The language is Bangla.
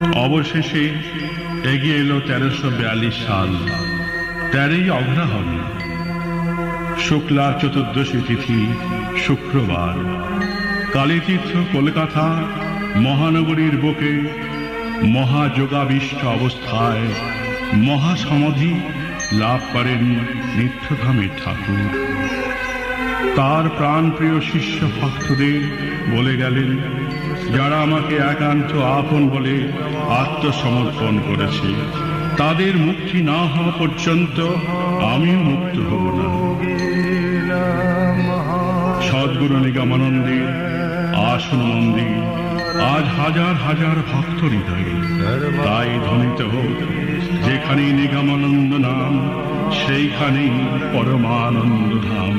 অবশেষে এগিয়ে এলো তেরোশো বিয়াল্লিশ সাল। তেরোই অগ্রহণ শুক্লা চতুর্দশী তিথি, শুক্রবার। কালীতীর্থ কলকাতা মহানগরীর বুকে মহাযোগাবিষ্ট অবস্থায় মহাসমাধি লাভ করেন নিত্যধামের ঠাকুর। তার প্রাণপ্রিয় শিষ্য ভক্তদের বলে গেলেন যারা আমাকে একান্ত আপন বলে আত্মসমর্পণ করেছে, তাদের মুক্তি না হওয়া পর্যন্ত আমিও মুক্ত হব না। সদ্গুরু নিগমানন্দে, আসন মন্দির আজ হাজার হাজার ভক্ত হৃদয়ে, তাই ধ্বনিত হোক যেখানে নিগমানন্দ নাম, সেইখানেই পরমানন্দ ধাম।